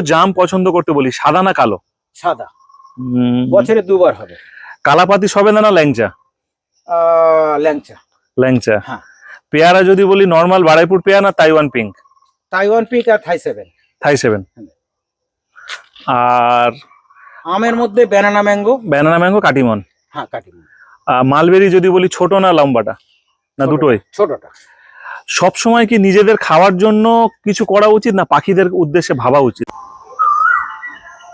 জাম পছন্দ করতে বলি সাদা না কালো? সাদা। বছরে দুবার হবে। কালাপাতি সবেদা না ল্যাংচা? ল্যাংচা। ল্যাংচা। হ্যাঁ। পেয়ারা যদি বলি নর্মাল বারাইপুর পেয়ারা না তাইওয়ান পিঙ্ক তাইওয়ান পিক আর থাই সেভেন থাই সেভেন আর আমের মধ্যে banana mango banana mango Katimon? হ্যাঁ কাটি আর মালবেরি যদি বলি ছোট না লম্বাটা? না দুটোই? ছোটটা। সব সময় কি নিজেদের খাওয়ার জন্য কিছু করা উচিত না পাখিদের উদ্দেশ্যে ভাবা উচিত?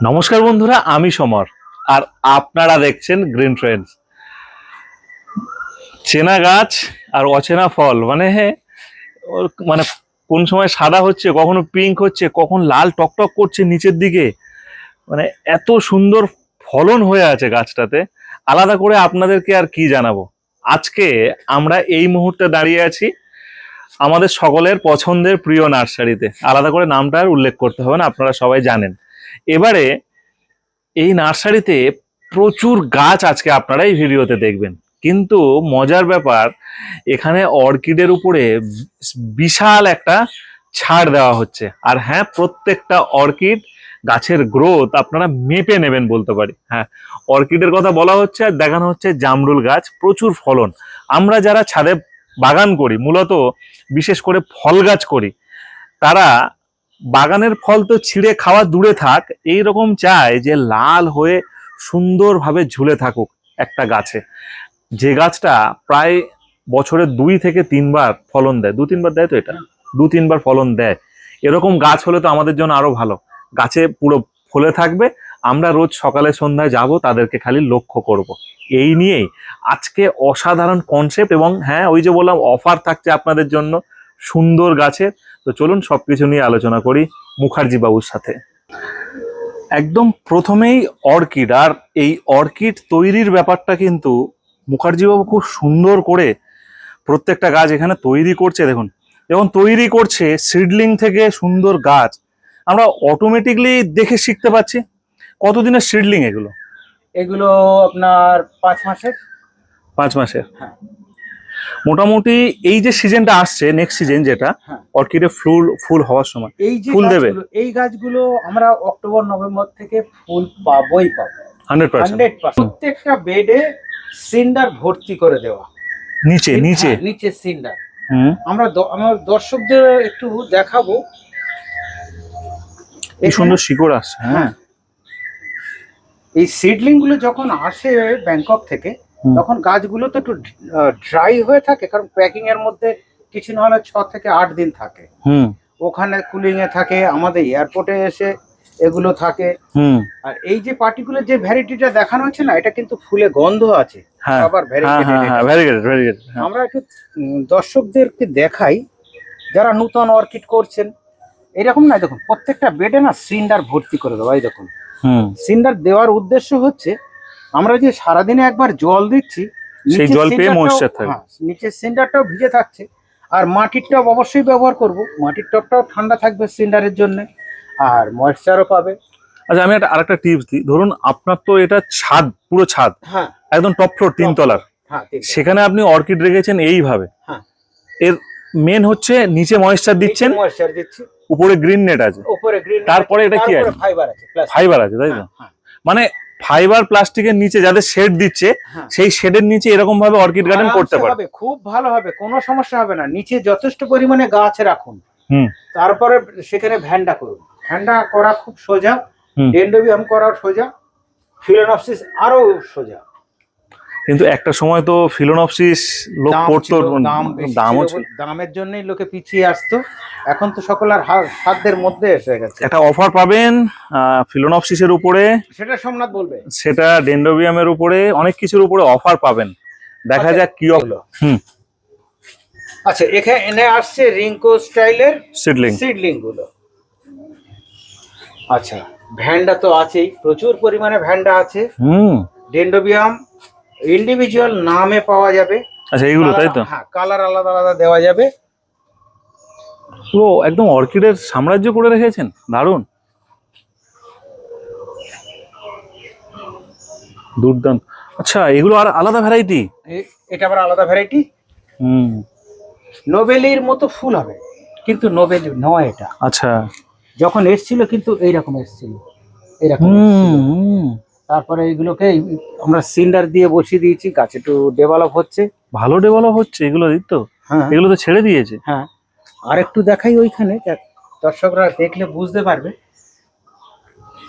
নমস্কার বন্ধুরা, আমি সমর, আর আপনারা দেখছেন গ্রিন ট্রেন্ডস চেনা গাছ আর অচেনা ফল মানে হ্যাঁ মানে কোন সময় সাদা হচ্ছে, কখনো পিঙ্ক হচ্ছে, কখন লাল টকটক করছে নিচের দিকে মানে এত সুন্দর ফলন হয়ে আছে গাছটাতে। আলাদা করে আপনাদেরকে আর কি জানাব? আজকে আমরা এই মুহূর্তে দাঁড়িয়ে আছি আমাদের সকলের পছন্দের প্রিয় নার্সারিতে। আলাদা করে নামটা আর উল্লেখ করতে হবে না, আপনারা সবাই জানেন। এবারে এই নার্সারিতে প্রচুর গাছ আজকে আপনারা এই ভিডিওতে দেখবেন। কিন্তু মজার ব্যাপার, এখানে অর্কিডের উপরে বিশাল একটা ছাড় দেওয়া হচ্ছে। আর হ্যাঁ প্রত্যেকটা অর্কিড গাছের গ্রোথ আপনারা মেপে নেবেন বলতে পারি। হ্যাঁ অর্কিডের কথা বলা হচ্ছে আর দেখানো হচ্ছে জামরুল গাছ, প্রচুর ফলন। আমরা যারা ছাদে বাগান করি, মূলত বিশেষ করে ফল গাছ করি, তারা বাগানের ফল তো ছিঁড়ে খাওয়া দূরে থাক এই রকম চায় যে লাল হয়ে সুন্দরভাবে ঝুলে থাকুক একটা গাছে। যে গাছটা প্রায় বছরে দুই থেকে তিনবার ফলন দেয়। দু তিনবার দেয় তো এটা? দু তিনবার ফলন দেয়। এরকম গাছ হলে তো আমাদের জন্য আরও ভালো। গাছে পুরো ফলে থাকবে। আমরা রোজ সকালে সন্ধ্যায় যাব, তাদেরকে খালি লক্ষ্য করব। এই নিয়েই আজকে অসাধারণ কনসেপ্ট এবং হ্যাঁ ওই যে বললাম অফার থাকছে আপনাদের জন্য সুন্দর গাছের। তো চলুন সবকিছু নিয়ে আলোচনা করি মুখার্জি বাবুর সাথে। একদম প্রথমেই অর্কিড আর এই অর্কিড তৈরির ব্যাপারটা কিন্তু মুখার্জি বাবু খুব সুন্দর করে প্রত্যেকটা গাছ এখানে তৈরি করছে দেখুন। যখন তৈরি করছে সিডলিং থেকে সুন্দর গাছ আমরা অটোমেটিকলি দেখে শিখতে পাচ্ছি কতদিনের সিডলিং এগুলো। এগুলো আপনার পাঁচ মাসের। পাঁচ মাসের। হ্যাঁ। মোটামুটি এই যে সিজনটা আসছে নেক্সট সিজন যেটা হ্যাঁ। অর্কিডে ফুল ফুল হওয়ার সময়। এই যে ফুল দেবে? এই গাছগুলো আমরা অক্টোবর নভেম্বর থেকে ফুল পাবোই পাবো। Hundred percent. প্রত্যেকটা বেডে সিন্ডার ভর্তি করে দেওয়া। নিচে নিচে হ্যাঁ, নিচে? সিন্ডার। হুম। আমরা আমার দর্শকদের একটু দেখাবো। এই সুন্দর শিকড় আসছে হ্যাঁ। হ্যাঁ। এই সিডলিংগুলো যখন আসে ব্যাংকক থেকে। তখন গাছগুলো তো একটু ড্রাই হয়ে থাকে কারণ প্যাকিং এর মধ্যে কিছু না হলে ছ থেকে আট দিন থাকে। হুম। ওখানে কুলিং এ থাকে আমাদের এয়ারপোর্টে এসে এগুলো থাকে। হুম। আর এই যে পার্টিকুলার যে ভ্যারাইটিটা দেখানো হচ্ছে না এটা কিন্তু ফুলে গন্ধ আছে। আবার হ্যাঁ হ্যাঁ হ্যাঁ আমরা একটু দর্শকদেরকে দেখাই যারা নূতন অর্কিড করছেন এরকম না দেখুন প্রত্যেকটা বেডে না সিন্ডার ভর্তি করে দেওয়া এই দেখুন। হুম। সিন্ডার দেওয়ার উদ্দেশ্য হচ্ছে আমরা যে সারাদিনে একবার জল দিচ্ছি সেই জল পেয়ে moisture থাকবে। হ্যাঁ, নিচের সিন্ডারটাও ভিজে থাকছে আর মাটির টব অবশ্যই ব্যবহার করব। মাটির টবটাও ঠান্ডা থাকবে সিন্ডারের জন্য আর ময়েশ্চারও পাবে। আচ্ছা আমি একটা আরেকটা টিপস দিই। ধরুন আপনার তো এটা ছাদ পুরো ছাদ হ্যাঁ। একদম টপ ফ্লোর তিনতলার হ্যাঁ সেখানে আপনি অর্কিড রেখেছেন এইভাবে। হ্যাঁ। এর মেন হচ্ছে নিচে ময়েশ্চার দিচ্ছেন moisture দিচ্ছি। উপরে গ্রিন নেট আছে। উপরে গ্রিন তারপরে এটা কি আছে? ফাইবার আছে ফাইবার আছে তাই তো? মানে ফাইবার প্লাস্টিকের নিচে যাদের শেড দিচ্ছে হ্যাঁ। সেই শেডের নিচে এরকম ভাবে অর্কিড গার্ডেন করতে পারবে। খুব ভালো হবে কোনো সমস্যা হবে না। নিচে যথেষ্ট পরিমাণে গাছ রাখুন। তারপরে সেখানে ভ্যান্ডা করুন। ভ্যান্ডা করা খুব সোজা। ডেন্ডোবিয়াম করা সোজা ফিলোনপসিস আরও সোজা। কিন্তু একটা সময় তো ফিলোনপসিস লোক বেশি দামও ছিল দামের জন্যই লোকে পিছিয়ে আসতো। এখন তো সকলের হা- সাধ্যের মধ্যে এসে গেছে। একটা অফার পাবেন ফিলোনপসিসের উপরে। সেটা সোমনাথ বলবে। সেটা ডেন্ডোবিয়ামের উপরে অনেক কিছুর উপরে অফার পাবেন। দেখা আচ্ছা, যাক কি হলো। হুম। আচ্ছা এখানে এনে আসছে রিঙ্কো স্টাইলের সিডলিং। সিডলিংগুলো আচ্ছা ভ্যান্ডা তো আছেই প্রচুর পরিমাণে ভ্যান্ডা আছে। হুম। ডেন্ডোবিয়াম ইন্ডিভিজুয়াল নামে পাওয়া যাবে। আচ্ছা এইগুলো তাই তো? হ্যাঁ কালার আলাদা আলাদা দেওয়া যাবে। পুরো একদম অর্কিডের সাম্রাজ্য করে রেখেছেন? দারুণ। দুর্দান্ত। আচ্ছা এগুলো আর আলাদা ভ্যারাইটি এটা আবার আলাদা ভ্যারাইটি হুম। নোবেলির মতো ফুল হবে কিন্তু নোবেলি নয় এটা। আচ্ছা। যখন এসছিল কিন্তু এইরকম এসছিল। এইরকম হুম। তারপরে এইগুলোকে আমরা সিন্ডার দিয়ে বসিয়ে দিয়েছি গাছ একটু ডেভেলপ হচ্ছে। ভালো ডেভেলপ হচ্ছে এগুলো তো? হ্যাঁ। এগুলো তো ছেড়ে দিয়েছে। হ্যাঁ। আর একটু দেখাই ওইখানে দর্শকরা দেখলে বুঝতে পারবে।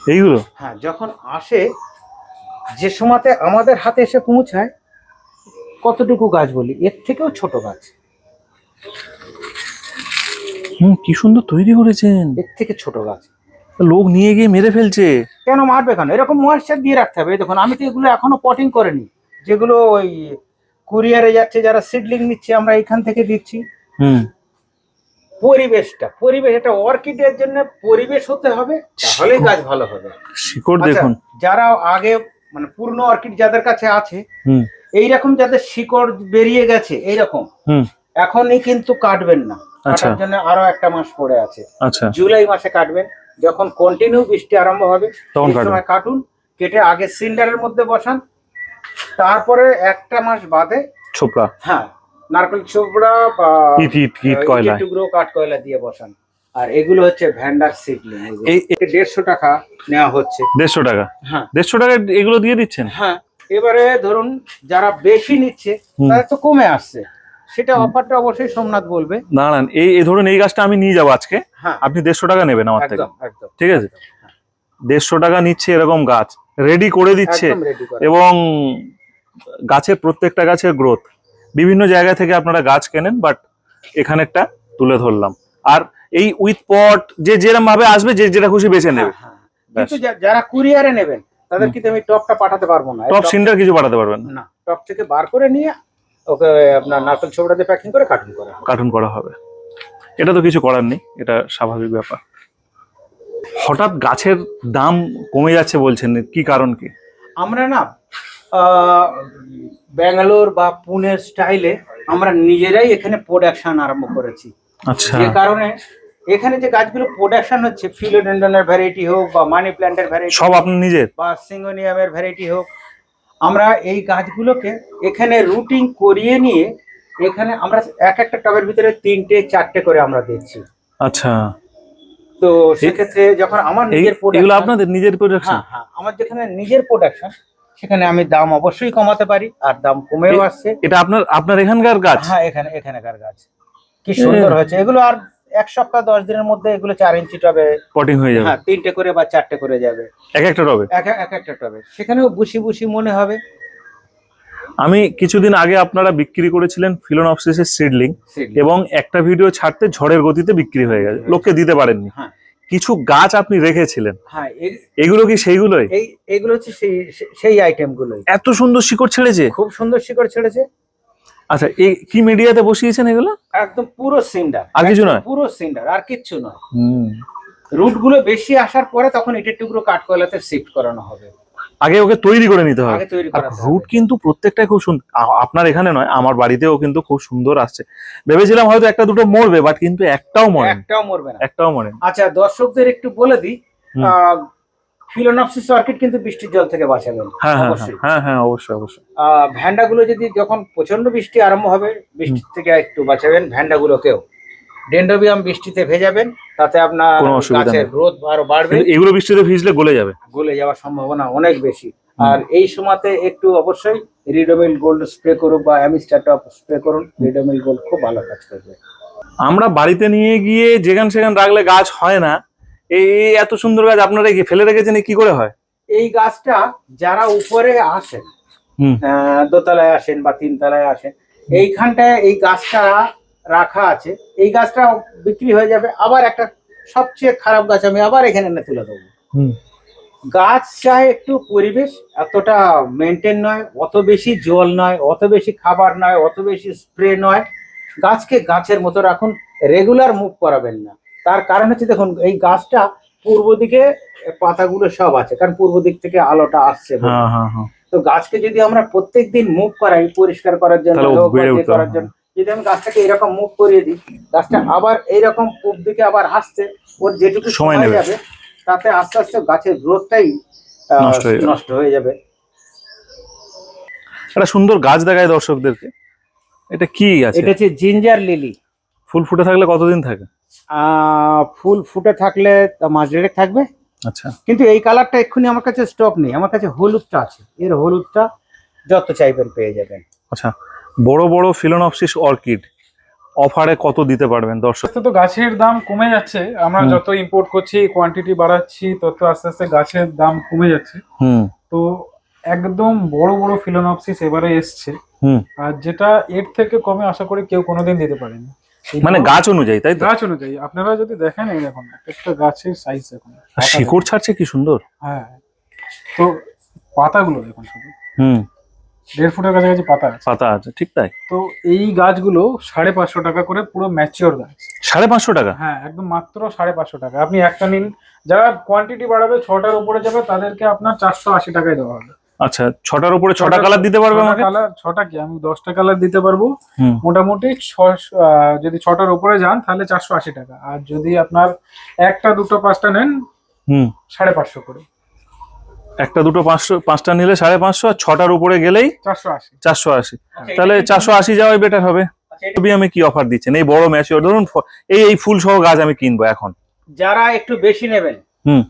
এইগুলো? হ্যাঁ যখন আসে যে সময়তে আমাদের হাতে এসে পৌঁছায় কতটুকু গাছ বলি? এর থেকেও ছোট গাছ। হুম কি সুন্দর তৈরি করেছেন। এর থেকে ছোট গাছ। লোক নিয়ে গিয়ে মেরে ফেলছে। কেন মারবে কেন? এরকম ময়েশ্চার দিয়ে রাখতে হবে। দেখুন আমি তো এগুলো এখনও পটিং করিনি। যেগুলো ওই কুরিয়ারে যাচ্ছে যারা সিডলিং নিচ্ছে আমরা এখান থেকে দিচ্ছি। হুম। পরিবেশটা পরিবেশ এটা অর্কিডের জন্য পরিবেশ হতে হবে তাহলে গাছ ভালো হবে। শিকড় আচ্ছা, দেখুন। যারা আগে মানে পূর্ণ অর্কিড যাদের কাছে আছে হুম। এইরকম যাদের শিকড় বেরিয়ে গেছে এইরকম। হুম। এখনই কিন্তু কাটবেন না। আচ্ছা। কাটার জন্য আরও একটা মাস পড়ে আছে। আচ্ছা। জুলাই মাসে কাটবেন। যখন কন্টিনিউ বৃষ্টি আরম্ভ হবে তখন সময় কাটুন কেটে আগে সিলিন্ডারের মধ্যে বসান তারপরে একটা মাস বাদে ছোপড়া। হ্যাঁ নারকেল চোপড়া বা টুকরো কাঠ কয়লা। দিয়ে বসান। আর এগুলো হচ্ছে ভ্যান্ডার সিডলিং দেড়শো টাকা নেওয়া হচ্ছে। দেড়শো টাকা? হ্যাঁ। দেড়শো টাকা এগুলো দিয়ে দিচ্ছেন? হ্যাঁ এবারে ধরুন যারা বেশি নিচ্ছে। তাদের তো কমে আসছে। সেটা অফারটা অবশ্যই সোমনাথ বলবে। দাঁড়ান এই এই ধরুন এই গাছটা আমি নিয়ে যাব আজকে। হ্যাঁ। আপনি দেড়শো টাকা নেবেন আমার থেকে। ঠিক আছে? দেড়শো টাকা নিচ্ছে এরকম গাছ রেডি করে দিচ্ছে। এবং গাছের প্রত্যেকটা গাছের গ্রোথ বিভিন্ন জায়গা থেকে আপনারা গাছ কেনেন বাট এখানে একটা তুলে ধরলাম। আর এই উইথ পট যে যেরকম ভাবে আসবে যে যেটা খুশি বেছে নেবে। হ্যাঁ, হ্যাঁ। কিন্তু যারা কুরিয়ারে নেবেন তাদের কিন্তু আমি টপটা পাঠাতে পারব না। টপ সিন্টার কিছু পাঠাতে পারবেন না। টপ থেকে বার করে নিয়ে ওকে আপনার নারকেল ছোবড়াতে প্যাকিং করে কার্টুন করা হবে। কার্টুন করা হবে। এটা তো কিছু করার নেই এটা স্বাভাবিক ব্যাপার। হঠাৎ গাছের দাম কমে যাচ্ছে বলছেন কি কারণ কি? আমরা না ব্যাঙ্গালোর বা পুনের স্টাইলে আমরা নিজেরাই এখানে প্রোডাকশন আরম্ভ করেছি। আচ্ছা। যে কারণে এখানে যে গাছগুলো প্রোডাকশন হচ্ছে ফিলোডেন্ডনের ভ্যারাইটি হোক বা মানি প্ল্যান্টের ভ্যারাইটি সব আপনার নিজের? বা সিঙ্গোনিয়ামের ভ্যারাইটি হোক আমরা এই গাছগুলোকে এখানে রুটিং করিয়ে নিয়ে এখানে আমরা এক একটা টবের ভিতরে তিনটে চারটে করে আমরা দিচ্ছি। আচ্ছা। তো সেক্ষেত্রে যখন আমার নিজের এগুলো আপনাদের নিজের প্রোডাকশন হ্যাঁ হ্যাঁ আমার যেখানে নিজের প্রোডাকশন সেখানে আমি দাম অবশ্যই কমাতে পারি আর দাম কমেও আসছে। এটা আপনার আপনার এখানকার গাছ? হ্যাঁ এখানে এখানকার গাছ। কি সুন্দর হয়েছে। এগুলো আর এক সপ্তাহ দশ দিনের মধ্যে এগুলো চার ইঞ্চি টবে। পটিং হয়ে যাবে। হ্যাঁ তিনটে করে বা চারটে করে যাবে। এক একটা টবে? এক এক একটা টবে। সেখানেও বুসি বুসি মনে হবে। আমি কিছুদিন আগে আপনারা বিক্রি করেছিলেন ফিলোনপসিসের সিডলিং। এবং একটা ভিডিও ছাড়তে ঝড়ের গতিতে বিক্রি হয়ে গেছে। লোককে দিতে পারেননি। হ্যাঁ। কিছু গাছ আপনি রেখেছিলেন। হ্যাঁ এগুলো কি সেইগুলোই? এই এইগুলো হচ্ছে সেই সেই আইটেম গুলোই। এত সুন্দর শিকড় ছেড়েছে। খুব সুন্দর শিকড় ছেড়েছে। আচ্ছা এই কি মিডিয়াতে বসিয়েছেন এগুলো? একদম পুরো সিন্ডার। আর কিছু নয়? পুরো সিন্ডার আর কিচ্ছু নয়। রুটগুলো বেশি আসার পরে তখন ইটের টুকরো কাঠকয়লাতে শিফট করানো হবে। আগে ওকে তৈরি করে নিতে হবে। আগে তৈরি করা রুট কিন্তু প্রত্যেকটাই খুব সুন্দর আপনার এখানে নয় আমার বাড়িতেও কিন্তু খুব সুন্দর আসছে। ভেবেছিলাম হয়তো একটা দুটো মরবে বাট কিন্তু একটাও মরে একটাও মরবে না। একটাও মরে আচ্ছা দর্শকদের একটু বলে দিই হুম। ফিলোনপসিস অর্কিড কিন্তু বৃষ্টির জল থেকে বাঁচাবেন হ্যাঁ হ্যাঁ অবশ্যই। হ্যাঁ হ্যাঁ অবশ্যই অবশ্যই। ভ্যান্ডাগুলো যদি যখন প্রচণ্ড বৃষ্টি আরম্ভ হবে বৃষ্টি থেকে একটু বাঁচাবেন ভ্যান্ডাগুলোকেও। ডেন্ডোবিয়াম বৃষ্টিতে ভেজাবেন তাতে আপনার গাছের। গ্রোথ আরও বাড়বে। এগুলো বৃষ্টিতে ভিজলে গলে যাবে। গলে যাওয়ার সম্ভাবনা অনেক বেশি। আর এই সময়তে একটু অবশ্যই রিডোমিল গোল্ড স্প্রে করুন বা অ্যামিস্টার টপ স্প্রে করুন রিডোমিল গোল্ড খুব ভালো কাজ করবে। আমরা বাড়িতে নিয়ে গিয়ে যেখান সেখান রাখলে গাছ হয় না এই এত সুন্দর গাছ আপনারা কি ফেলে রেখেছেন কি করে হয়? এই গাছটা যারা উপরে আসেন দোতলায় আসেন বা তিনতলায় আসেন এইখানটায় এই গাছটা রাখা আছে। এই গাছটা বিক্রি হয়ে যাবে। আবার একটা সবচেয়ে খারাপ গাছ আমি আবার এখানে এনে তুলে দেবো। হুম। গাছ চায় একটু পরিবেশ এতটা মেনটেন নয় অত বেশি জল নয় অত বেশি খাবার নয় অত বেশি স্প্রে নয়। গাছকে গাছের মতো রাখুন রেগুলার মুভ করাবেন না। তার কারণ হচ্ছে দেখুন এই গাছটা পূর্ব দিকে পাতাগুলো সব আছে কারণ পূর্ব দিক থেকে আলোটা আসছে। হ্যাঁ হ্যাঁ হ্যাঁ। তো গাছকে যদি আমরা প্রত্যেক দিন মুভ করাই পরিষ্কার করার জন্য করার যদি আমি গাছটাকে এরকম মুভ করিয়ে দিই গাছটা আবার এইরকম পূব দিকে আবার আসছে ওর যেটুকু সময়। যাবে তাতে আস্তে আস্তে গাছের গ্রোথটাই নষ্ট হয়ে যাবে। একটা সুন্দর গাছ দেখায় দর্শকদেরকে। এটা কি আছে? এটা হচ্ছে জিঞ্জার লিলি ফুল ফুটে থাকলে কতদিন থাকে? ফুল ফুটে থাকলে ডিরেক্ট থাকবে। আচ্ছা। কিন্তু এই কালারটা এক্ষুনি আমার কাছে স্টক নেই। আমার কাছে হলুদটা আছে। এর হলুদটা যত চাইবেন পেয়ে যাবেন। আচ্ছা। বড় বড় ফিলোনপসিস অর্কিড অফারে কত দিতে পারবেন দর্শক? তো গাছের দাম কমে যাচ্ছে। আমরা যত ইম্পোর্ট করছি কোয়ান্টিটি বাড়াচ্ছি তত আস্তে আস্তে গাছের দাম কমে যাচ্ছে। হুম। তো একদম বড় বড় ফিলোনপসিস এবারে এসছে। হুম। আর যেটা এর থেকে কমে আশা করি কেউ কোনোদিন দিতে পারেনি। মানে গাছ অনুযায়ী তাই তো? গাছ অনুযায়ী। আপনারা যদি দেখেন এই দেখুন একটা গাছের সাইজ দেখুন শিকড় ছাড়ছে কি সুন্দর? হ্যাঁ। তো পাতাগুলো দেখুন শুধু। হুম। দেড় ফুটের কাছাকাছি পাতা আছে। পাতা আছে ঠিক তাই। তো এই গাছগুলো সাড়ে পাঁচশো টাকা করে পুরো ম্যাচিওর গাছ। সাড়ে পাঁচশো টাকা? হ্যাঁ একদম মাত্র সাড়ে পাঁচশো টাকা। আপনি একটা নিন যারা কোয়ান্টিটি বাড়াবে ছটার উপরে যাবে তাদেরকে আপনার চারশো আশি টাকায় দেওয়া হবে। আচ্ছা ছটার উপরে ছটা কালার দিতে পারবে আমাকে? কালার ছটা কি? আমি দশটা কালার দিতে পারব। হুম। মোটামুটি ছশো যদি ছটার উপরে যান তাহলে চারশো আশি টাকা। আর যদি আপনার একটা দুটো পাঁচটা নেন হুম। সাড়ে পাঁচশো করে। একটা দুটো পাঁচশো পাঁচটা নিলে সাড়ে পাঁচশো আর ছটার উপরে গেলেই চারশো আশি। চারশো আশি। আচ্ছা, তাহলে চারশো আশি যাওয়াই বেটার হবে। আচ্ছা, এটা- তবে আমি কি অফার দিচ্ছেন? এই বড় ম্যাচিওর ধরুন ফ- এই এই ফুল সহ গাছ আমি কিনবো এখন। যারা একটু বেশি নেবেন হুম।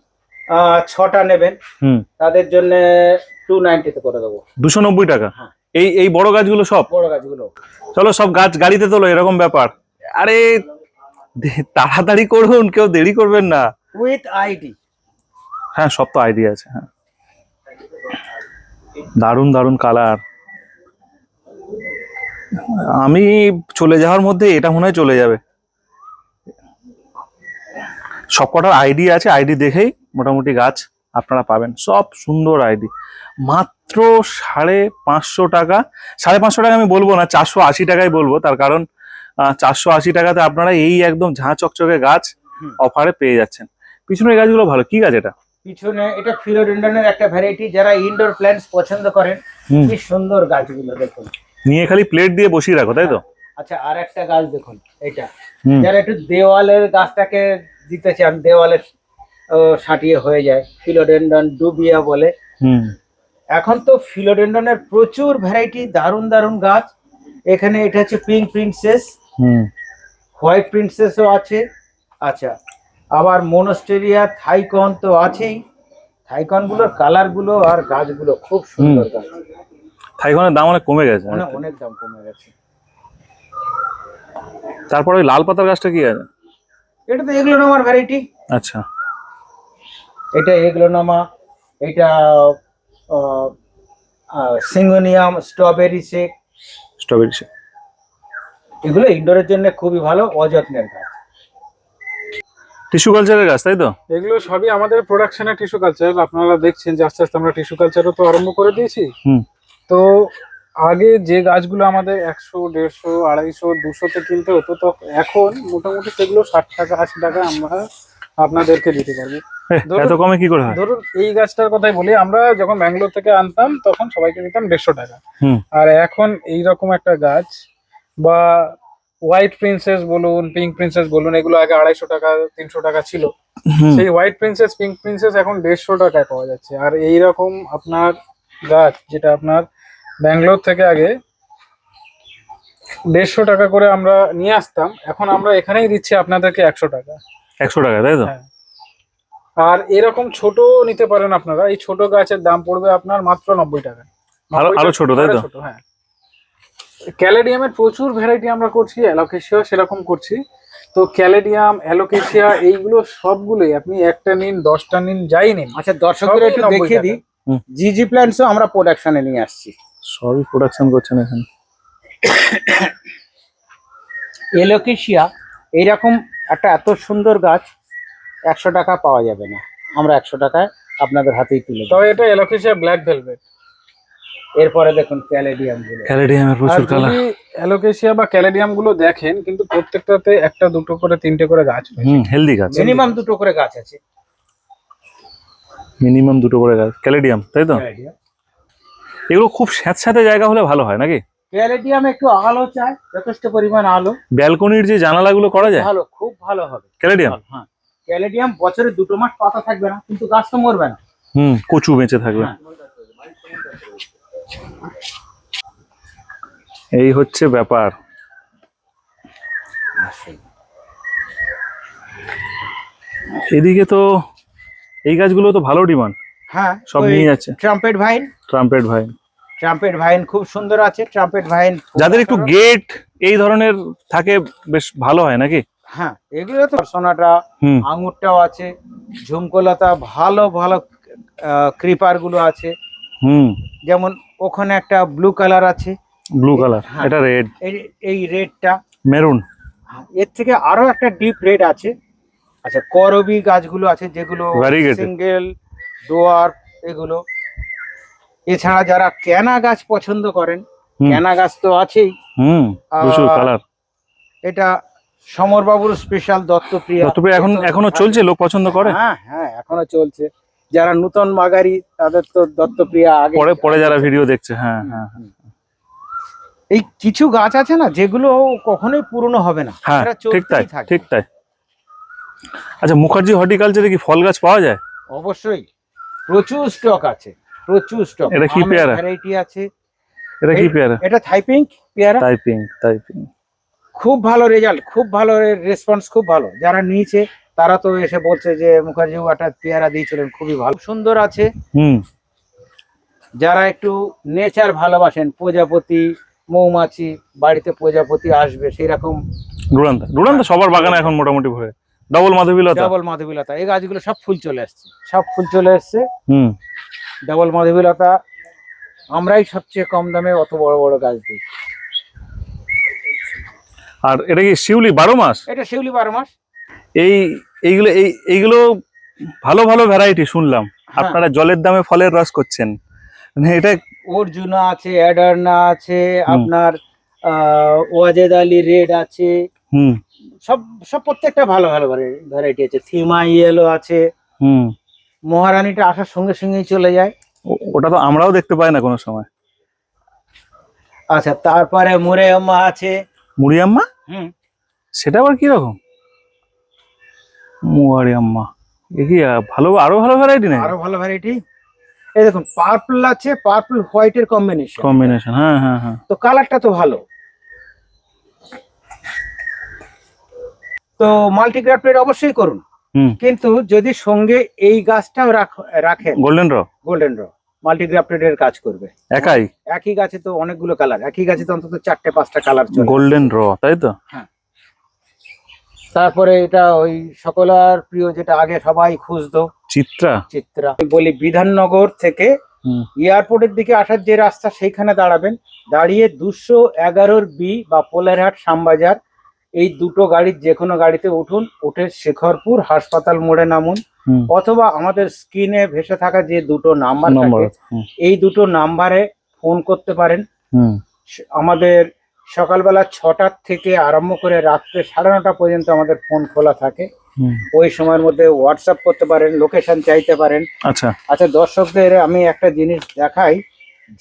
ছটা নেবেন হুম। তাদের জন্য টু নাইনটিতে করে দেবো। দুশো নব্বই টাকা? হ্যাঁ। এই এই বড় গাছগুলো সব? বড় গাছগুলো। চলো সব গাছ গাড়িতে তোলো এরকম ব্যাপার। আরে তাড়াতাড়ি করুন কেউ দেরি করবেন না। উইথ আইডি হ্যাঁ সব তো আইডিয়া আছে হ্যাঁ। দারুণ দারুণ কালার আমি চলে যাওয়ার মধ্যে এটা মনে হয় চলে যাবে। সব কটার আইডি আছে আইডি দেখেই মোটামুটি গাছ আপনারা পাবেন। সব সুন্দর আইডি মাত্র সাড়ে পাঁচশো টাকা। সাড়ে পাঁচশো টাকা আমি বলব না চারশো আশি টাকায় বলব। তার কারণ চারশো আশি টাকাতে আপনারা এই একদম ঝাঁ চকচকে গাছ। অফারে পেয়ে যাচ্ছেন। পিছনের গাছগুলো ভালো কি গাছ এটা? পিছনে এটা ফিলোডেন্ডনের একটা ভ্যারাইটি যারা ইনডোর প্ল্যান্টস পছন্দ করেন কি সুন্দর গাছগুলো দেখুন। নিয়ে খালি প্লেট দিয়ে বসিয়ে রাখো তাই তো? আচ্ছা আর একটা গাছ দেখুন এটা। যারা একটু দেওয়ালের গাছটাকে দিতে চান দেওয়ালে আহ, সাঁটিয়ে হয়ে যায় ফিলোডেন্ডন ডুবিয়া বলে। এখন তো ফিলোডেন্ডনের প্রচুর ভ্যারাইটি দারুণ দারুণ গাছ। এখানে এটা হচ্ছে পিঙ্ক প্রিন্সেস হুম। হোয়াইট প্রিন্সেসও আছে। আচ্ছা আবার মনোস্টেরিয়া থাইকন তো আছেই। থাইকনগুলোর কালারগুলো আর গাছগুলো খুব সুন্দর গাছ। থাইকনের দাম অনেক কমে গেছে। অনেক অনেক দাম কমে গেছে। তারপরে ওই লাল পাতার গাছটা কি আছে? এটা তো এগুলোনামার ভ্যারাইটি আচ্ছা। এটা এগুলোনামা এটা syngonium strawberry shake. Strawberry shake. এগুলো ইনডোরের জন্য খুবই ভালো অযত্নের গাছ। টিস্যু কালচারের গাছ তাই তো? এগুলো সবই আমাদের প্রোডাকশনের টিস্যু কালচার। আপনারা দেখছেন যে আস্তে আস্তে আমরা টিস্যু কালচারও তো আরম্ভ করে দিয়েছি। হুম। তো আগে যে গাছগুলো আমাদের একশো দেড়শো আড়াইশো দুশোতে কিনতে হতো তো এখন মোটামুটি সেগুলো ষাট টাকা আশি টাকা আমরা আপনাদেরকে দিতে পারব। এত কমে কি করে হয়? ধরুন এই গাছটার কথাই বলি আমরা যখন ব্যাঙ্গালোর থেকে আনতাম তখন সবাইকে দিতাম দেড়শো টাকা। আর এখন এই রকম একটা গাছ বা হোয়াইট প্রিন্সেস বলুন পিঙ্ক প্রিন্সেস বলুন এগুলো আগে আড়াইশো টাকা তিনশো টাকা ছিল। সেই হোয়াইট প্রিন্সেস পিঙ্ক প্রিন্সেস এখন দেড়শো টাকায় পাওয়া যাচ্ছে। আর এই রকম আপনার গাছ যেটা আপনার ব্যাঙ্গালোর থেকে আগে দেড়শো টাকা করে আমরা নিয়ে আসতাম এখন আমরা এখানেই দিচ্ছি আপনাদেরকে একশো টাকা। একশো টাকা তাই তো? হ্যাঁ। আর এরকম ছোট নিতে পারেন আপনারা। এই ছোট গাছের দাম পড়বে আপনার মাত্র নব্বই টাকা। আরো- 90 আরও ছোট, তাই তো? ছোট, হ্যাঁ। ক্যালেডিয়ামের প্রচুর ভ্যারাইটি আমরা করছি অ্যালোকেশিয়া সেরকম করছি। তো ক্যালেডিয়াম অ্যালোকেশিয়া এইগুলো সবগুলোই আপনি একটা নিন দশটা নিন যাই নিন। আচ্ছা দর্শকদের সবই একটু 90 দেখিয়ে। দিই। জিজি প্ল্যান্টসও আমরা প্রোডাকশনে নিয়ে আসছি। সবই প্রোডাকশন করছেন এখানে। এলোকেশিয়া এইরকম একটা এত সুন্দর গাছ একশো টাকা পাওয়া যাবে না। আমরা একশো টাকায় আপনাদের হাতেই তুলে তবে এটা অ্যালোকেশিয়া ব্ল্যাক ভেলভেট এরপরে দেখুন ক্যালেডিয়ামগুলো। ক্যালেডিয়ামের প্রচুর কালার যদি অ্যালোকেশিয়া বা ক্যালেডিয়ামগুলো দেখেন কিন্তু প্রত্যেকটাতে একটা দুটো করে তিনটে করে গাছ হুম হেলদি গাছ। মিনিমাম দুটো করে গাছ আছে। মিনিমাম দুটো করে গাছ। ক্যালেডিয়াম তাই তো? এগুলো খুব স্যাঁতস্যাঁতে জায়গা হলে ভালো হয় নাকি? ক্যালেডিয়াম একটু আলো চায় যথেষ্ট পরিমাণ আলো। ব্যালকনির যে জানালাগুলো করা যায়? ভালো খুব ভালো হবে। ক্যালেডিয়াম হ্যাঁ। ক্যালেডিয়াম বছরে দুটো মাস পাতা থাকবে না কিন্তু গাছ তো মরবে না। হুম কচু বেঁচে থাকবে। হ্যাঁ। এই হচ্ছে ব্যাপার। এদিকে তো এই গাছগুলো তো ভালো ডিমান্ড। হ্যাঁ সব নিয়ে যাচ্ছে। Trumpet vine trumpet vine trumpet vine খুব সুন্দর আছে ট্রাম্পেট ভাইন যাদের একটু গেট এই ধরনের থাকে বেশ ভালো হয় নাকি? হ্যাঁ এগুলো তো সোনাটা আঙুরটাও আছে ঝুমকলতা ভালো ভালো ক্রিপারগুলো আছে। হুম। যেমন ওখানে একটা ব্লু কালার আছে। ব্লু কালার হ্যাঁ। এটা রেড এই রেডটা মেরুন এর থেকে আরও একটা ডিপ রেড আছে। আচ্ছা করবি গাছগুলো আছে যেগুলো সিঙ্গেল ডোয়ার এগুলো। এছাড়া যারা ক্যানা গাছ পছন্দ করেন। ক্যানা গাছ তো আছেই। হুম কালার এটা সমরবাবুর স্পেশাল দত্তপ্রিয়া তবে এখন এখনও চলছে? লোক পছন্দ করে? হ্যাঁ হ্যাঁ এখনও চলছে। যারা নূতন মাগারি তাদের তো দত্তপ্রিয়া আগে পরে পরে যারা ভিডিও দেখছে হ্যাঁ হ্যাঁ এই কিছু গাছ আছে না যেগুলো কখনোই পুরনো হবে না? হ্যাঁ ঠিক তাই ঠিক তাই। আচ্ছা মুখার্জি হর্টিকালচারে কি ফল গাছ পাওয়া যায়? অবশ্যই। প্রচুর স্টক আছে প্রচুর স্টক এটা কি পেয়ারা? ভ্যারাইটি আছে। এটা কি পেয়ারা? এটা থাইপিং পেয়ারা। টাইপিং টাইপিং খুব ভালো রেজাল্ট খুব ভালো রেসপন্স খুব ভালো। যারা নিয়েছে তারা তো এসে বলছে যে মুখার্জি একটা পেয়ারা দিয়েছিলেন খুবই ভালো। সুন্দর আছে। হুম। যারা একটু নেচার ভালোবাসেন প্রজাপতি মৌমাছি বাড়িতে প্রজাপতি আসবে সেই রকম ডুরান্তা ডুরান্তা সবার বাগানে এখন মোটামুটি ভরে। ডবল মাধবীলতা। ডাবল মাধবীলতা। এই গাছগুলো সব ফুল চলে আসছে। সব ফুল চলে এসছে হুম। ডাবল মাধবীলতা। আমরাই সবচেয়ে কম দামে অত বড় বড় গাছ দিই। আর এটা কি শিউলি বারো মাস? এটা শিউলি বারো মাস। এই এইগুলো এই এইগুলো ভালো ভালো ভ্যারাইটি শুনলাম। হ্যাঁ। আপনারা জলের দামে ফলের রস করছেন। মানে এটা অর্জুনা আছে অ্যাডার্না আছে আপনার ওয়াজেদ আলী রেড আছে। হুম। সব সব প্রত্যেকটা ভালো ভালো ভ্যারাইটি আছে। থিমা ইয়েলো আছে। হুম। মহারানীটা আসার সঙ্গে সঙ্গেই চলে যায়। ওটা তো আমরাও দেখতে পাই না কোনো সময়। আচ্ছা তারপরে মুরেয়াম্মা আছে। মুড়ি আম্মা? হুম। সেটা আবার কীরকম? মুয়ারি আম্মা। এ কি ভালো আরও ভালো ভ্যারাইটি নেই আরও ভালো ভ্যারাইটি এই দেখুন পার্পল আছে পার্পল হোয়াইটের কম্বিনেশন কম্বিনেশন হ্যাঁ হ্যাঁ হ্যাঁ। তো কালারটা তো ভালো। তো মাল্টিগ্রাফটেড অবশ্যই করুন। কিন্তু যদি সঙ্গে এই গাছটাও রাখ- রাখেন। গোল্ডেন র গোল্ডেন র মাল্টিগ্রাফটেড এর কাজ করবে। একাই? একই গাছে তো অনেকগুলো কালার একই গাছে তো অন্তত চারটে পাঁচটা কালার গোল্ডেন র তাই তো? তারপরে এটা ওই সকলার প্রিয় যেটা আগে সবাই খুঁজতো চিত্রা? চিত্রা। বলি বিধাননগর থেকে এয়ারপোর্টের দিকে আসার যে রাস্তা সেইখানে দাঁড়াবেন। দাঁড়িয়ে দুশো এগারোর বি বা পোলারহাট শ্যামবাজার এই দুটো গাড়ির যে কোনো গাড়িতে উঠুন উঠে শেখরপুর হাসপাতাল মোড়ে নামুন অথবা আমাদের স্ক্রিনে ভেসে থাকা যে দুটো নাম্বার এই দুটো নাম্বারে ফোন করতে পারেন। আমাদের সকালবেলা ছটার থেকে আরম্ভ করে রাত্রে সাড়ে নটা পর্যন্ত আমাদের ফোন খোলা থাকে। ওই সময়ের মধ্যে হোয়াটসঅ্যাপ করতে পারেন লোকেশন চাইতে পারেন। আচ্ছা। আচ্ছা দর্শকদের আমি একটা জিনিস দেখাই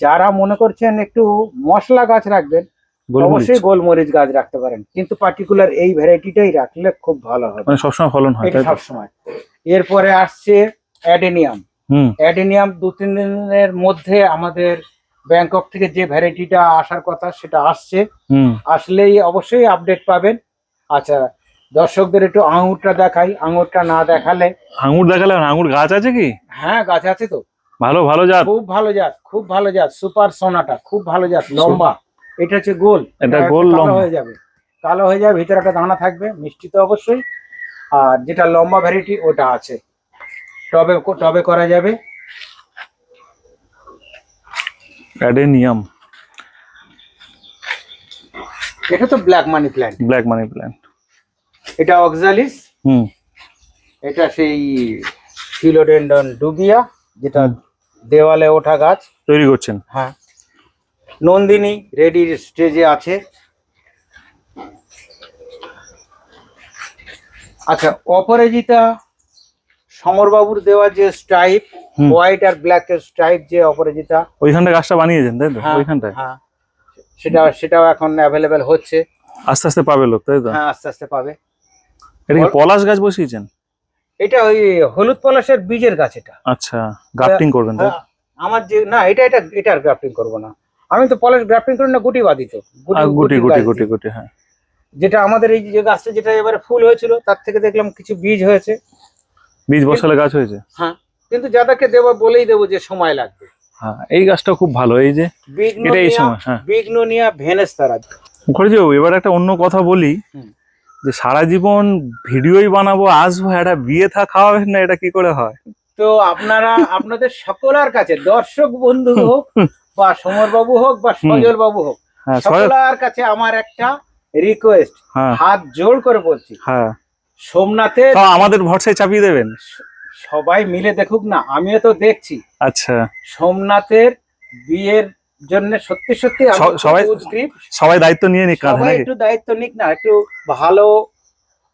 যারা মনে করছেন একটু মশলা গাছ রাখবেন অবশ্যই গোলমরিচ গাছ রাখতে পারেন। কিন্তু পার্টিকুলার এই ভ্যারাইটিটাই রাখলে খুব ভালো হবে। মানে সবসময় ফলন হয় এটা সবসময়। এরপরে আসছে অ্যাডেনিয়াম। অ্যাডেনিয়াম দু তিন দিনের মধ্যে আমাদের ব্যাংকক থেকে যে ভ্যারাইটিটা আসার কথা সেটা আসছে। আসলেই অবশ্যই আপডেট পাবেন। আচ্ছা দর্শকদের একটু আঙুরটা দেখাই। আঙুরটা না দেখালে আঙুর দেখালে আঙুর গাছ আছে কি? হ্যাঁ গাছ আছে তো। ভালো ভালো জাত। খুব ভালো জাত খুব ভালো জাত। সুপার সোনাটা খুব ভালো জাত লম্বা। এটা হচ্ছে গোল। এটা গোল লম্বা। হয়ে যাবে। কালো হয়ে যাবে ভিতরে একটা দানা থাকবে মিষ্টি তো অবশ্যই। আর যেটা লম্বা ভ্যারাইটি ওটা আছে। টবে টবে করা যাবে। অ্যাডেনিয়াম। এটা তো black money plant black money plant এটা অক্সালিস হুম। এটা সেই ফিলোডেন্ডন ডুবিয়া যেটা দেওয়ালে ওঠা গাছ। তৈরি করছেন। হ্যাঁ। নন্দিনী রেডি স্টেজে আছে। আচ্ছা অপরাজিতা সমরবাবুর দেওয়া যে স্ট্রাইপ হোয়াইট আর ব্ল্যাক স্ট্রাইপ যে অপরাজিতা ওইখানটা গাছটা বানিয়েছেন তাই তো? হ্যাঁ, ওইখানটায়? হ্যাঁ। সেটা সেটাও এখন অ্যাভেলেবেল হচ্ছে। আস্তে আস্তে পাবে লোক তাই তো? হ্যাঁ আস্তে আস্তে পাবে। এটা কি পলাশ গাছ বসিয়েছেন? এটা ওই হলুদ পলাশের বীজের গাছ এটা। আচ্ছা গ্রাফটিং করবেন তাই হ্যাঁ, আমার যে না এটা এটা এটা আর গ্রাফটিং করব না। আমি তো পলাশ গ্রাফটিং করি না গুটি তো। গুটি গুটি গুটি গুটি হ্যাঁ। যেটা আমাদের এই যে গাছটা যেটা এবারে ফুল হয়েছিল তার থেকে দেখলাম কিছু বীজ হয়েছে। বীজ বসালে গাছ হয়েছে? হ্যাঁ কিন্তু যাদেরকে দেবো বলেই দেবো যে সময় লাগবে। হ্যাঁ এই গাছটা খুব ভালো এই যে এটা এই সময় হ্যাঁ। বিঘ্নোনিয়া ভেনেস্তারা মুখার্জিবাবু এবার একটা অন্য কথা বলি। যে সারা জীবন ভিডিওই বানাবো আসব একটা বিয়ে থা খাওয়াবেন না এটা কি করে হয়? তো আপনারা আপনাদের সকলের কাছে দর্শক বন্ধু বা সমর বাবু হোক বা সজল বাবু হোক হ্যাঁ সকলার কাছে আমার একটা রিকোয়েস্ট হ্যাঁ। হাত জোর করে বলছি। হ্যাঁ। সোমনাথে আমাদের ভরসায় চাপিয়ে দেবেন? সবাই মিলে দেখুক না আমিও তো দেখছি। আচ্ছা। সোমনাথের বিয়ের জন্য সত্যি সত্যি সবাই-। সবাই দায়িত্ব নিয়ে নিক সবাই একটু দায়িত্ব নিক না একটু ভালো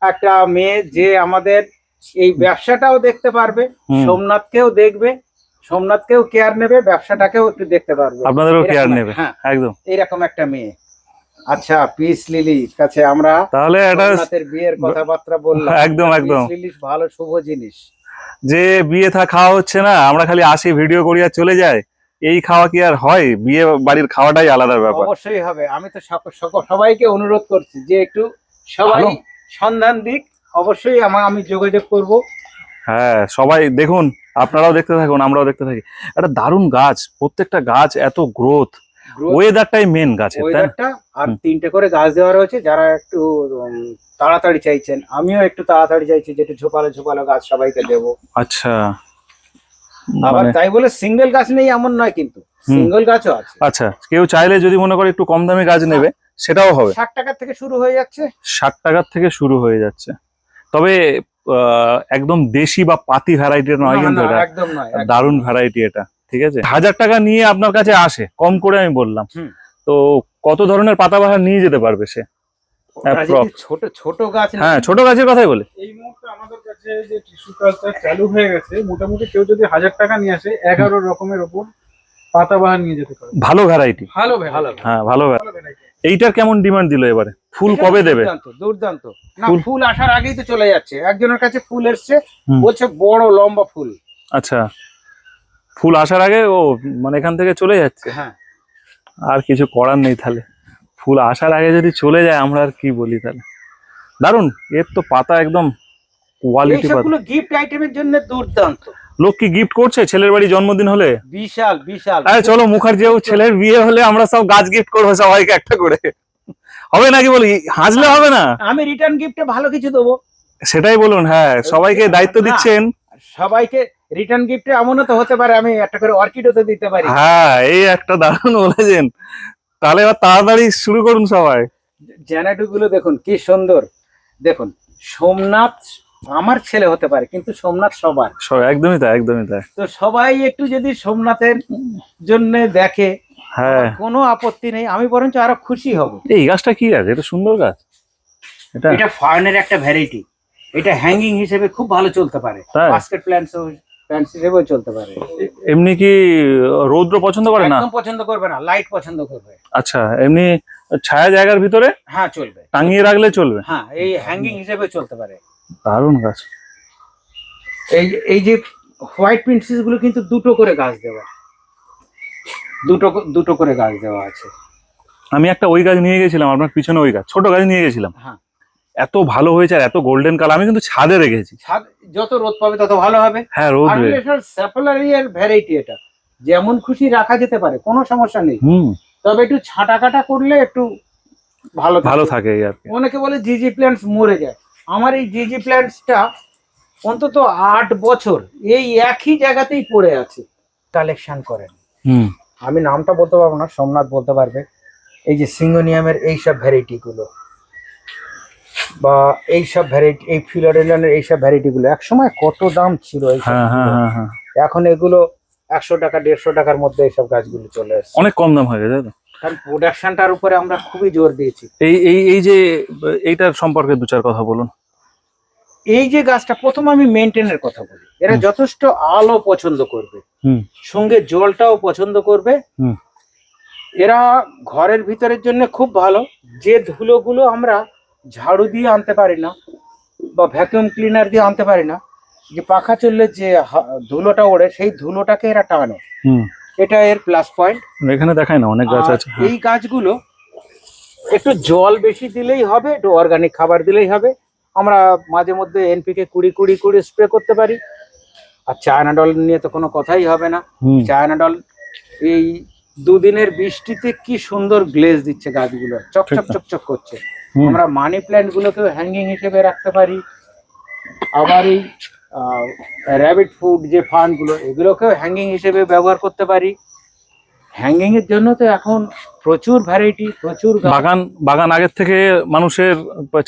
একটা মেয়ে যে আমাদের এই ব্যবসাটাও দেখতে পারবে সোমনাথকেও দেখবে সোমনাথকেও কেয়ার নেবে ব্যবসাটাকেও একটু দেখতে পারবে। আপনাদেরও কেয়ার নেবে হ্যাঁ একদম। এরকম একটা মেয়ে। আচ্ছা পিস লিলি কাছে আমরা তাহলে এটা সোমনাথের বিয়ের কথাবার্তা বললাম। একদম একদম। লিলি ভালো শুভ জিনিস। যে বিয়ে থা খাওয়া হচ্ছে না আমরা খালি আসি ভিডিও করি আর চলে যাই। এই খাওয়া কি আর হয়? বিয়ে বাড়ির খাওয়াটাই আলাদা ব্যাপার। অবশ্যই হবে। আমি তো সবাইকে অনুরোধ করছি যে একটু সবাই সন্ধান দিক। অবশ্যই আমি যোগাযোগ করব। হ্যাঁ সবাই দেখুন আপনারাও দেখতে থাকুন আমরাও দেখতে থাকি। একটা দারুণ গাছ প্রত্যেকটা গাছ এত গ্রোথ ওয়েদারটাই মেন গাছের? ওয়েদারটা আর তিনটে করে গাছ দেওয়া রয়েছে যারা একটু তাড়াতাড়ি চাইছেন আমিও একটু তাড়াতাড়ি চাইছি যে একটু ঝোপালো ঝোপালো গাছ সবাইকে দেবো। আচ্ছা। আবার মানে তাই বলে সিঙ্গেল গাছ নেই এমন নয় কিন্তু সিঙ্গেল গাছও আছে। আচ্ছা কেউ চাইলে যদি মনে করে একটু কম দামি গাছ নেবে সেটাও হবে। ষাট টাকা থেকে শুরু হয়ে যাচ্ছে। ষাট টাকার থেকে শুরু হয়ে যাচ্ছে। তবে একদম দেশি বা পাতি ভ্যারাইটির নয় কিন্তু এটা। একদম নয় একদম দারুণ ভ্যারাইটি এটা ঠিক আছে? হাজার টাকা নিয়ে আপনার কাছে আসে কম করে আমি বললাম। তো কত ধরনের পাতাবাহার নিয়ে যেতে পারবে সে। ছোট ছোট গাছ হ্যাঁ ছোট গাছের কথাই বলে। এই মুহূর্তে আমাদের কাছে যে টিস্যু কালচার চালু হয়ে গেছে মোটামুটি কেউ যদি হাজার টাকা নিয়ে আসে এগারো রকমের ওপর পাতাবাহার নিয়ে যেতে পারে। ভালো ভ্যারাইটি ভালো ভালো হ্যাঁ ভালো variety। এইটার কেমন ডিমান্ড দিল এবারে? ফুল কবে দেবে? দুর্দান্ত না ফুল- আসার আগেই তো চলে যাচ্ছে। একজনের কাছে ফুল এসছে বলছে বড় লম্বা ফুল। আচ্ছা। ফুল আসার আগে ও মানে এখান থেকে চলে যাচ্ছে? হ্যাঁ। আর কিছু করার নেই তাহলে। ফুল আসার আগে যদি চলে যায় আমরা আর কি বলি তাহলে? দারুণ এর তো পাতা একদম কোয়ালিটি পাতা। গিফট আইটেমের জন্য দুর্দান্ত। লোক কি গিফট করছে? ছেলের বাড়ি জন্মদিন হলে? বিশাল বিশাল। আরে চলো মুখার্জি বাবু ছেলের বিয়ে হলে আমরা সব গাছ গিফট করব সবাইকে একটা করে। হবে নাকি বলি? হাসলে হবে না? আমি রিটার্ন গিফটে ভালো কিছু দেবো। সেটাই বলুন হ্যাঁ সবাইকে দায়িত্ব দিচ্ছেন। সবাইকে রিটার্ন গিফটে এমনও তো হতে পারে আমি একটা করে অর্কিডও তো দিতে পারি। হ্যাঁ এই একটা দারুণ বলেছেন। তাহলে এবার তাড়াতাড়ি শুরু করুন সবাই। জ্যানাটু গুলো দেখুন কি সুন্দর। দেখুন সোমনাথ আমার ছেলে হতে পারে কিন্তু সোমনাথ সবার। একদমই তাই একদমই তাই। তো সবাই একটু যদি সোমনাথের জন্য দেখে হ্যাঁ। কোনো আপত্তি নেই আমি বরঞ্চ আরও খুশি হব। এই গাছটা কি গাছ? এটা সুন্দর গাছ। এটা এটা ফার্নের একটা ভ্যারাইটি। এটা হ্যাঙ্গিং হিসেবে খুব ভালো চলতে পারে। বাস্কেট প্ল্যান্টস প্ল্যান্টস হিসেবেও চলতে পারে। এমনি কি রৌদ্র পছন্দ করে না? একদম পছন্দ করবে না লাইট পছন্দ করবে। আচ্ছা এমনি ছায়া জায়গার ভিতরে হ্যাঁ চলবে। টাঙিয়ে রাখলে চলবে। হ্যাঁ এই হ্যাঙ্গিং হিসেবে চলতে পারে। দারুণ গাছ। এই এই যে হোয়াইট প্রিন্সেসগুলো কিন্তু দুটো করে গাছ দেওয়া। দুটো দুটো করে গাছ দেওয়া আছে। আমি একটা ওই গাছ নিয়ে গেছিলাম আপনার পিছনে ওই গাছ ছোট গাছ নিয়ে গেছিলাম। হ্যাঁ। এত ভালো হয়েছে আর এত গোল্ডেন কালার আমি কিন্তু ছাদে রেখেছি। ছাদ যত রোদ পাবে তত ভালো হবে। হ্যাঁ রোদ। স্যাপোলারিয়ার ভ্যারাইটি এটা। যেমন খুশি রাখা যেতে পারে কোনো সমস্যা নেই। হুম। তবে একটু ছাটা কাটা করলে একটু ভালো ভালো থাকে এই আর কি। অনেকে বলে জিজি প্ল্যান্টস মরে যায়। আমার এই জিজি প্ল্যান্টসটা অন্তত আট বছর এই একই জায়গাতেই পড়ে আছে। কালেকশন করেন। আমি নামটা বলতে পারব না সোমনাথ বলতে পারবে। এই যে সিঙ্গোনিয়ামের এইসব ভ্যারাইটি গুলো বা এইসব ভ্যারাইটি এই ফিলোডেলিয়ানের এইসব ভ্যারাইটি গুলো একসময় কত দাম ছিল হ্যাঁ হ্যাঁ হ্যাঁ এখন এগুলো একশো টাকা দেড়শো টাকার মধ্যে এইসব গাছগুলো চলে এসছে। অনেক কম দাম হয়ে গেছে? কারণ প্রোডাকশনটার উপরে আমরা খুবই জোর দিয়েছি। এই এই এই যে এইটার সম্পর্কে দু চার কথা বলুন। এই যে গাছটা প্রথম আমি মেনটেনের কথা বলি। এরা যথেষ্ট আলো পছন্দ করবে। হুম। সঙ্গে জলটাও পছন্দ করবে। হুম। এরা ঘরের ভিতরের জন্য খুব ভালো। যে ধুলোগুলো আমরা ঝাড়ু দিয়ে আনতে পারি না বা ভ্যাকুয়াম ক্লিনার দিয়ে আনতে পারি না যে পাখা চললে যে ধুলোটা ওড়ে সেই ধুলোটাকে এরা টানে। হুম। এটা এর প্লাস পয়েন্ট এখানে দেখায় না অনেক গাছ আছে হ্যাঁ। এই গাছগুলো একটু জল বেশি দিলেই হবে একটু অর্গানিক খাবার দিলেই হবে। আমরা মাঝে মধ্যে এনপিকে কুড়ি কুড়ি কুড়ি স্প্রে করতে পারি। আর চায়না ডল নিয়ে তো কোনো কথাই হবে না। হুম। চায়না ডল এই দুদিনের বৃষ্টিতে কি সুন্দর গ্লেজ দিচ্ছে গাছগুলো। চকচক ঠিক চক তো। চক চক করছে আমরা মানি প্ল্যান্ট গুলোকেও হ্যাঙ্গিং হিসেবে রাখতে পারি। আবার এই র্যাবিট ফুড যে ফান্ডগুলো এগুলোকেও হ্যাঙ্গিং হিসেবে ব্যবহার করতে পারি। হ্যাঙ্গিং এর জন্য তো এখন প্রচুর ভ্যারাইটি প্রচুর বাগান বাগান আগের থেকে মানুষের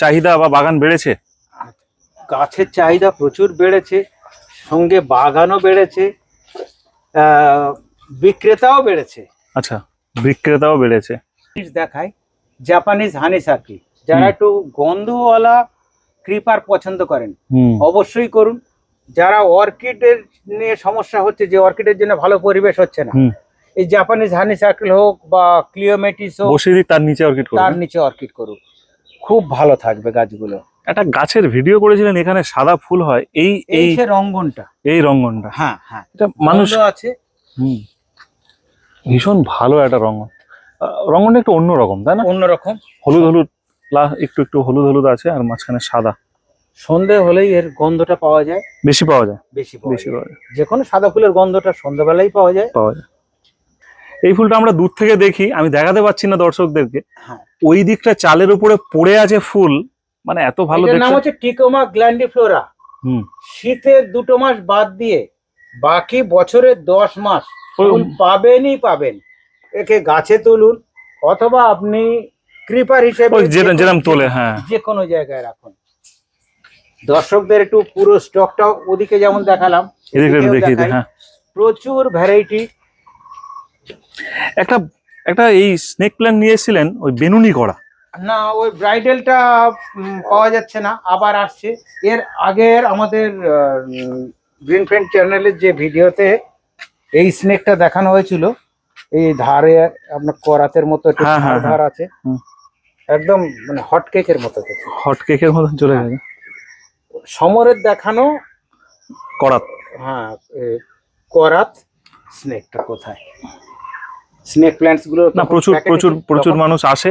চাহিদা বা বাগান বেড়েছে? গাছের চাহিদা প্রচুর বেড়েছে সঙ্গে বাগানও বেড়েছে বিক্রেতাও বেড়েছে। আচ্ছা বিক্রেতাও বেড়েছে। দেখায় জাপানিজ হানি সার্কিল যারা একটু গন্ধওয়ালা ক্রিপার পছন্দ করেন অবশ্যই করুন। যারা অর্কিডের নিয়ে সমস্যা হচ্ছে যে অর্কিডের জন্য ভালো পরিবেশ হচ্ছে না। এই জাপানিজ হানি সার্কেল হোক বা ক্লিওমেটিস হোক তার নিচে অর্কিড তার নিচে অর্কিড করুক। খুব ভালো থাকবে গাছগুলো। একটা গাছের ভিডিও করেছিলেন এখানে সাদা ফুল হয়। এই এই রঙ্গনটা। এই রঙ্গনটা। হ্যাঁ হ্যাঁ। এটা মানুষ আছে। হুম। ভীষণ ভালো একটা রঙ্গন। রঙ্গনটা একটু অন্যরকম তাই না? অন্যরকম। হলুদ হলুদ একটু একটু হলুদ হলুদ আছে আর মাঝখানে সাদা। সন্ধে হলেই এর গন্ধটা পাওয়া যায়। বেশি পাওয়া যায়। বেশি বেশি পাওয়া যায়। যে কোনো সাদা ফুলের গন্ধটা সন্ধ্যাবেলায় পাওয়া যায়। পাওয়া যায়। এই ফুলটা আমরা দূর থেকে দেখি আমি দেখাতে পাচ্ছি না দর্শকদেরকে। হ্যাঁ। ওই দিকটা চালের উপরে পড়ে আছে ফুল মানে এত ভালো নাম হচ্ছে টিকোমা গ্ল্যান্ডিফ্লোরা। হুম। শীতের দুটো মাস বাদ দিয়ে বাকি বছরের দশ মাস ফুল পাবেনই পাবেন। একে গাছে তুলুন অথবা আপনি ক্রিপার হিসেবে ওই যে যেরম কোনো- যেরম তোলে হ্যাঁ। যে কোনো জায়গায় রাখুন। দর্শকদের একটু পুরো স্টকটা ওদিকে যেমন দেখালাম দেখিয়ে হ্যাঁ। প্রচুর ভ্যারাইটি একটা একটা এই স্নেক প্ল্যান্ট নিয়ে এসেছিলেন ওই বেনুনি করা না ওই ব্রাইডালটা পাওয়া যাচ্ছে না আবার আসছে। এর আগের আমাদের গ্রিন ফ্রেন্ড চ্যানেলের যে ভিডিওতে এই স্নেকটা দেখানো হয়েছিল এই ধারে আপনার করাতের মতো একটু হ্যাঁ, হ্যাঁ, ধার আছে। একদম মানে হট কেকের মতো। হট কেকের মতন চলে গেছে। সমরের দেখানো করাত। হ্যাঁ করাত স্নেকটা কোথায়? স্নেক প্ল্যান্টসগুলো না প্রচুর প্রচুর প্রচুর মানুষ আসে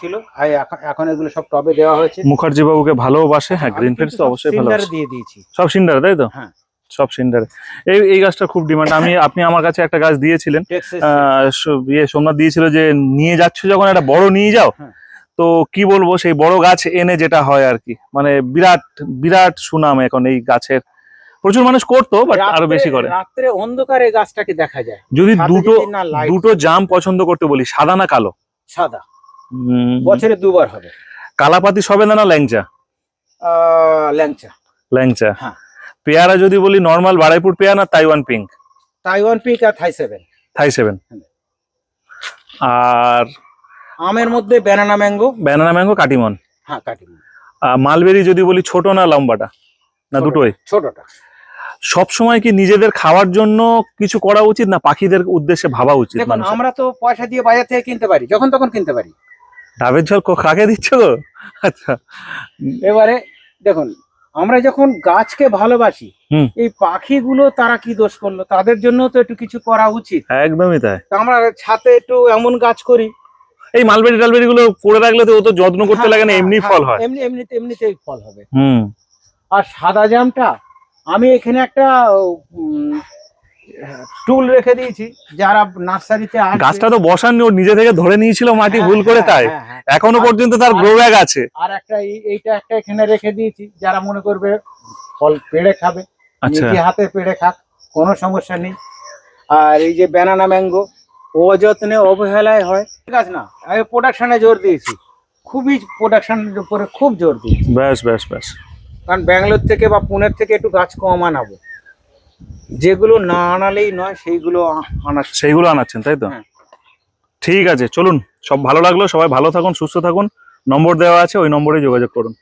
ছিল। এখন এখন এগুলো সব টবে দেওয়া হয়েছে। মুখার্জি বাবুকে ভালোবাসে হ্যাঁ গ্রিন ফ্রেন্ডস তো অবশ্যই ভালোবাসে দিয়ে দিয়েছি। সব সিন্ডারে তাই তো? হ্যাঁ। সব সিন্ডারে। এই এই গাছটা খুব ডিমান্ড। আমি আপনি আমার কাছে একটা গাছ দিয়েছিলেন। ইয়ে সোমনাথ দিয়েছিল যে নিয়ে যাচ্ছ যখন একটা বড় নিয়ে যাও। হ্যাঁ। তো কি বলব সেই বড় গাছ এনে যেটা হয় আর কি। মানে বিরাট বিরাট সুনাম এখন এই গাছের। প্রচুর মানুষ করতো বাট আরও বেশি করে। রাত্রে অন্ধকারে গাছটাকে দেখা যায়। যদি দুটো না দুটো জাম পছন্দ করতে বলি সাদা না কালো? সাদা। বছরে দুবার হবে। কালাপাতি সবেদা না ল্যাংচা? আহ, ল্যাংচা। ল্যাংচা। হ্যাঁ। পেয়ারা যদি বলি নর্মাল বারাইপুর পেয়ারা না তাইওয়ান পিঙ্ক তাইওয়ান পিঙ্ক আর থাই সেভেন থাই সেভেন আর আমের মধ্যে banana mango banana mango Katimon. হ্যাঁ কাটিমন। আর মালবেরি যদি বলি ছোট না লম্বাটা? না দুটোই? ছোটটা। সব সময় কি নিজেদের খাওয়ার জন্য কিছু করা উচিত না পাখিদের উদ্দেশ্যে ভাবা উচিত আমরা তো পয়সা দিয়ে বাজার থেকে কিনতে পারি যখন তখন কিনতে পারি। ডাবের জল ক- কাকে দিচ্ছ গো? আচ্ছা। এবারে দেখুন আমরা যখন গাছকে ভালোবাসি। এই পাখিগুলো তারা কি দোষ করল? তাদের জন্য তো একটু কিছু করা উচিত। একদমই তাই। তা আমরা ছাতে একটু এমন গাছ করি এই মালবেরি টালবেরি গুলো করে রাখলে তো ও তো যত্ন করতে হ্যাঁ, লাগে না হ্যাঁ, এমনি হ্যাঁ, ফল হয়। এমনি এমনিতে এমনিতেই ফল হবে। হুম। আর সাদা জামটা আমি এখানে একটা টুল রেখে দিয়েছি যারা নার্সারিতে গাছটা তো বসাননি ও নিজে থেকে ধরে নিয়েছিল মাটি ভুল করে তাই। এখনও পর্যন্ত তার গ্রো ব্যাগ আছে। আর একটা এই- এইটা একটা এখানে রেখে দিয়েছি যারা মনে করবে ফল পেড়ে খাবে আচ্ছা। নিজে হাতে পেড়ে খাক কোনো সমস্যা নেই। আর এই যে ব্যানানা ম্যাঙ্গো অযত্নে অবহেলায় হয়। ঠিক আছে না আমি প্রোডাকশনে জোর দিয়েছি। খুবই প্রোডাকশনের উপরে খুব জোর দিয়েছি। ব্যাস ব্যাস ব্যাস। কারণ ব্যাঙ্গালোর থেকে বা পুনের থেকে একটু গাছ কম আনাবো। যেগুলো না আনালেই নয় সেইগুলো আনা সেইগুলো আনাচ্ছেন তাই তো? হ্যাঁ। ঠিক আছে চলুন। সব ভালো লাগল সবাই ভালো থাকুন সুস্থ থাকুন। নম্বর দেওয়া আছে ওই নম্বরে যোগাযোগ করুন।